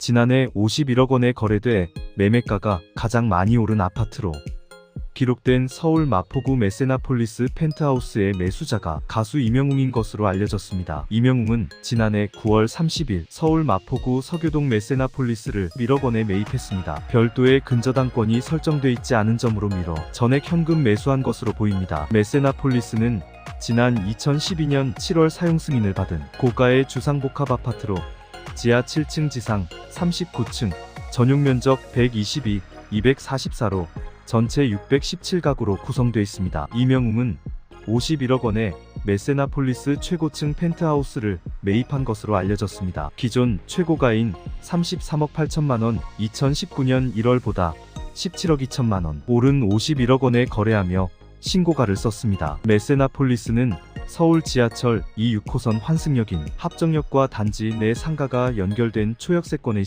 지난해 51억 원에 거래돼 매매가가 가장 많이 오른 아파트로 기록된 서울 마포구 메세나폴리스 펜트하우스의 매수자가 가수 이명웅인 것으로 알려졌습니다. 이명웅은 지난해 9월 30일 서울 마포구 서교동 메세나폴리스를 1억 원에 매입했습니다. 별도의 근저당권이 설정돼 있지 않은 점으로 미뤄 전액 현금 매수한 것으로 보입니다. 메세나폴리스는 지난 2012년 7월 사용 승인을 받은 고가의 주상복합 아파트로 지하 7층 지상 39층 전용 면적 122, 244로 전체 617가구로 구성되어 있습니다. 이명웅은 51억 원에 메세나폴리스 최고층 펜트하우스를 매입한 것으로 알려졌습니다. 기존 최고가인 33억 8천만 원 2019년 1월보다 17억 2천만 원 오른 51억 원에 거래하며 신고가를 썼습니다. 메세나폴리스는 서울 지하철 2 6호선 환승역인 합정역과 단지 내 상가가 연결된 초역세권에